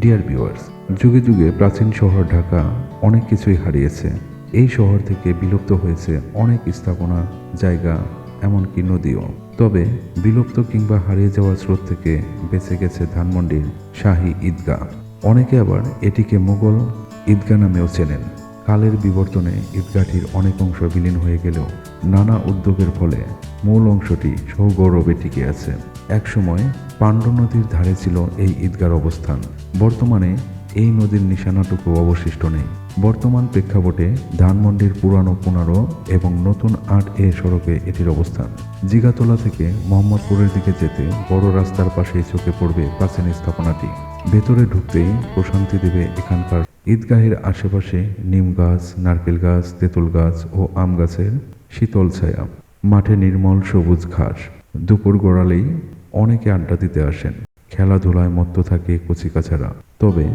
Dear viewers যুগে যুগে প্রাচীন শহর ঢাকা অনেক কিছুই হারিয়েছে। এই শহর থেকে বিলুপ্ত হয়েছে অনেক স্থাপনা, জায়গা, এমনকি নদীও। তবে বিলুপ্ত কিংবা হারিয়ে যাওয়া স্রোত থেকে বেঁচে গেছে ধানমন্ডির শাহী ঈদগাহ। অনেকে আবার এটিকে মোগল ঈদগাহ নামেও চেনেন। কালের বিবর্তনে ঈদগাহটির অনেক অংশ বিলীন হয়ে গেলেও নানা উদ্যোগের ফলে মূল অংশটি সৌগৌরবে টিকে আছে। একসময় পাণ্ডু নদীর ধারে ছিল এই ঈদগার অবস্থান। বর্তমানে এই নদীর নিশানাটুকু অবশিষ্ট নেই। বর্তমান প্রেক্ষাপটে ধানমন্ডির পুরানো পুনারো এবং নতুন আট এ সড়কে এটির অবস্থান। জিগাতলা থেকে মোহাম্মদপুরের দিকে যেতে বড় রাস্তার পাশেই চোখে পড়বে প্রাচীন স্থাপনাটি। ভেতরে ঢুকতেই প্রশান্তি দেবে এখানকার ঈদগাহের আশেপাশে নিম গাছ, নারকেল গাছ, তেঁতুল গাছ ও আম গাছের শীতল ছায়া। মাঠে নির্মল সবুজ ঘাস। দুপুর গড়ালেই অনেকে আড্ডা দিতে আসেন। খেলাধুলায় মত্ত থাকে কচিকাচারা। তবে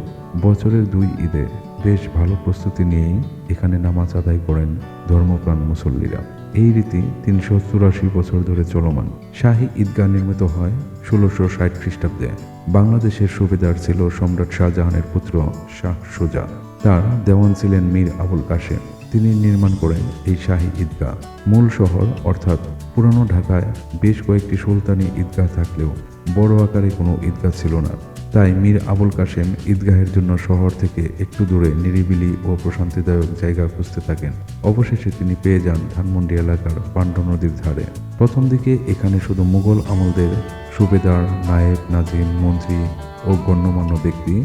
বছরের দুই ঈদে বেশ ভালো প্রস্তুতি নিয়েই এখানে নামাজ আদায় করেন ধর্মপ্রাণ মুসল্লিরা। এই রীতি তিনশো চুরাশি বছর ধরে চলমান। শাহী ঈদগাহ নির্মিত হয় ষোলোশো ষাট খ্রিস্টাব্দে। বাংলাদেশের সুবেদার ছিল সম্রাট শাহজাহানের পুত্র শাহ সুজা। তার দেওয়ান ছিলেন মীর আবুল কাশেম। তিনি নির্মাণ করেন এই শাহী ঈদগাহ। মূল শহর, অর্থাৎ পুরানো ঢাকায় বেশ কয়েকটি সুলতানি ঈদগাহ থাকলেও বড় আকারে কোনো ঈদগাহ ছিল না। তাই মীর আবুল কাশেম ঈদগাহের জন্য শহর থেকে একটু দূরে নিরিবিলি ও প্রশান্তিদায়ক জায়গা খুঁজতে থাকেন। অবশেষে তিনি পেয়ে যান ধানমন্ডি এলাকার পাণ্ডু নদীর ধারে। প্রথম দিকে এখানে শুধু মুঘল আমলদের সুবেদার, নায়েব, নাজিম, মন্ত্রী ও গণ্যমান্য ব্যক্তি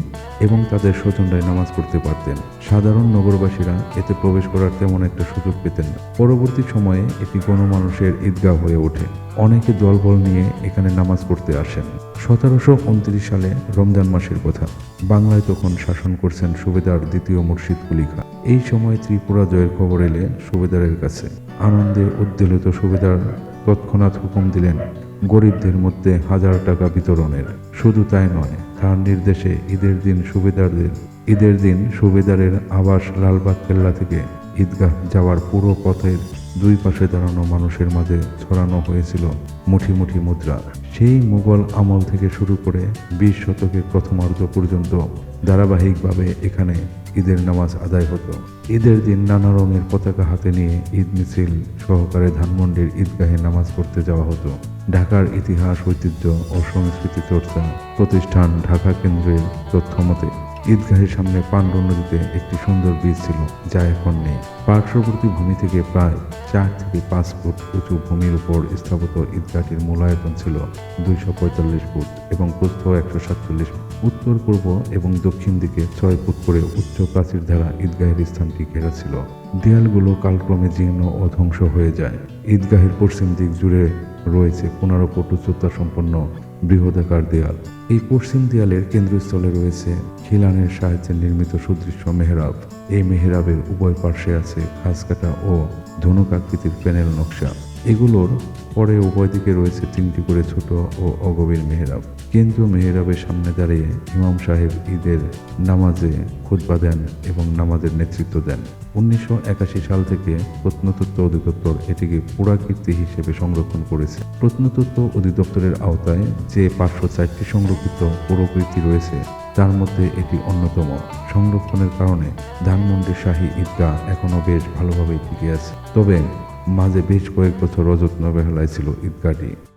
এবং তাদের স্বজনরাই নামাজ পড়তে পারতেন। সাধারণ নগরবাসীরা এতে প্রবেশ করার তেমন একটা সুযোগ পেতেন না। পরবর্তী সময়ে এটি গণমানুষের ঈদগাহ হয়ে ওঠে। অনেকে দলবল নিয়ে এখানে নামাজ পড়তে আসেন। সতেরোশো উনত্রিশ সালে রমজান মাসের কথা। বাংলায় তখন শাসন করছেন সুবেদার দ্বিতীয় মুর্শিদ কুলি খান এই সময় ত্রিপুরা জয়ের খবর এলে সুবেদারের কাছে। আনন্দে উদ্বেলিত সুবেদার তৎক্ষণাৎ হুকুম দিলেন, গরিবদের মধ্যে হাজার টাকা বিতরণের। শুধু তাই নয় তার নির্দেশে ঈদের দিন সুবেদারদের, ঈদের দিন সুবেদারের আবাস লালবাগ কেল্লা থেকে ঈদগাহ যাওয়ার পুরো পথের দুই পাশে দাঁড়ানো মানুষের মাঝে ছড়ানো হয়েছিল মুঠি মুঠি মুদ্রা। সেই মুঘল আমল থেকে শুরু করে বিশ শতকের প্রথমার্ধ পর্যন্ত ধারাবাহিকভাবে এখানে ঈদের নামাজ আদায় হতো। ঈদের দিন নানা রঙের পতাকা হাতে নিয়ে ঈদ মিছিল সহকারে ধানমন্ডির ঈদগাহে নামাজ পড়তে যাওয়া হতো। ঢাকার ইতিহাস, ঐতিহ্য ও সংস্কৃতি চর্চা প্রতিষ্ঠান ঢাকা কেন্দ্রের তথ্য মতে ঈদগাহের সামনে পাণ্ডু নদীতে একটি সুন্দর বীজ ছিল, যা এখন নেই। পার্শ্ববর্তী ভূমি থেকে প্রায় চার থেকে পাঁচ ফুট উঁচু ভূমির উপর স্থাপিত ঈদগাহটির মূলায়তন ছিল দুইশো পঁয়তাল্লিশ ফুট এবং প্রস্থ একশো সাতচল্লিশ উত্তর, পূর্ব এবং দক্ষিণ দিকে ছয় ফুট করে উচ্চ প্রাচীর দ্বারা ঈদগাহের স্থানটি ঘেরা ছিল। দেয়ালগুলো কালক্রমে জীর্ণ ও ধ্বংস হয়ে যায়। ঈদগাহের পশ্চিম দিক জুড়ে রয়েছে পনেরো ফুট উচ্চতা সম্পন্ন বৃহদাকার দেয়াল। এই পশ্চিম দেয়ালের কেন্দ্রস্থলে রয়েছে খিলানের সাহায্যে নির্মিত সুদৃশ্য মেহরাব। এই মেহরাবের উভয় পার্শ্বে আছে খাসকাটা ও ধনুকাকৃতির প্যানেল নকশা। এগুলোর পরে উভয় দিকে রয়েছে তিনটি করে ছোট ও অগভীর মেহরাব। কেন্দ্রীয় মেহরাবের সামনে দাঁড়িয়ে ইমাম সাহেব ঈদের নামাজে খুতবা দেন এবং নামাজের নেতৃত্ব দেন। উনিশশো একাশি সাল থেকে প্রত্নতত্ত্ব অধিদপ্তর এটিকে পুরাকীর্তি হিসেবে সংরক্ষণ করেছে। প্রত্নতত্ত্ব অধিদপ্তরের আওতায় যে পাঁচশো চারটি সংরক্ষিত পুরকীর্তি রয়েছে, তার মধ্যে এটি অন্যতম। সংরক্ষণের কারণে ধানমন্ডির শাহী ঈদগাহ এখনও বেশ ভালোভাবেই টিকে আছে। তবে মাঝে বেশ কয়েক বছর অযত্ন বেহালায় ছিল ঈদগাহটি।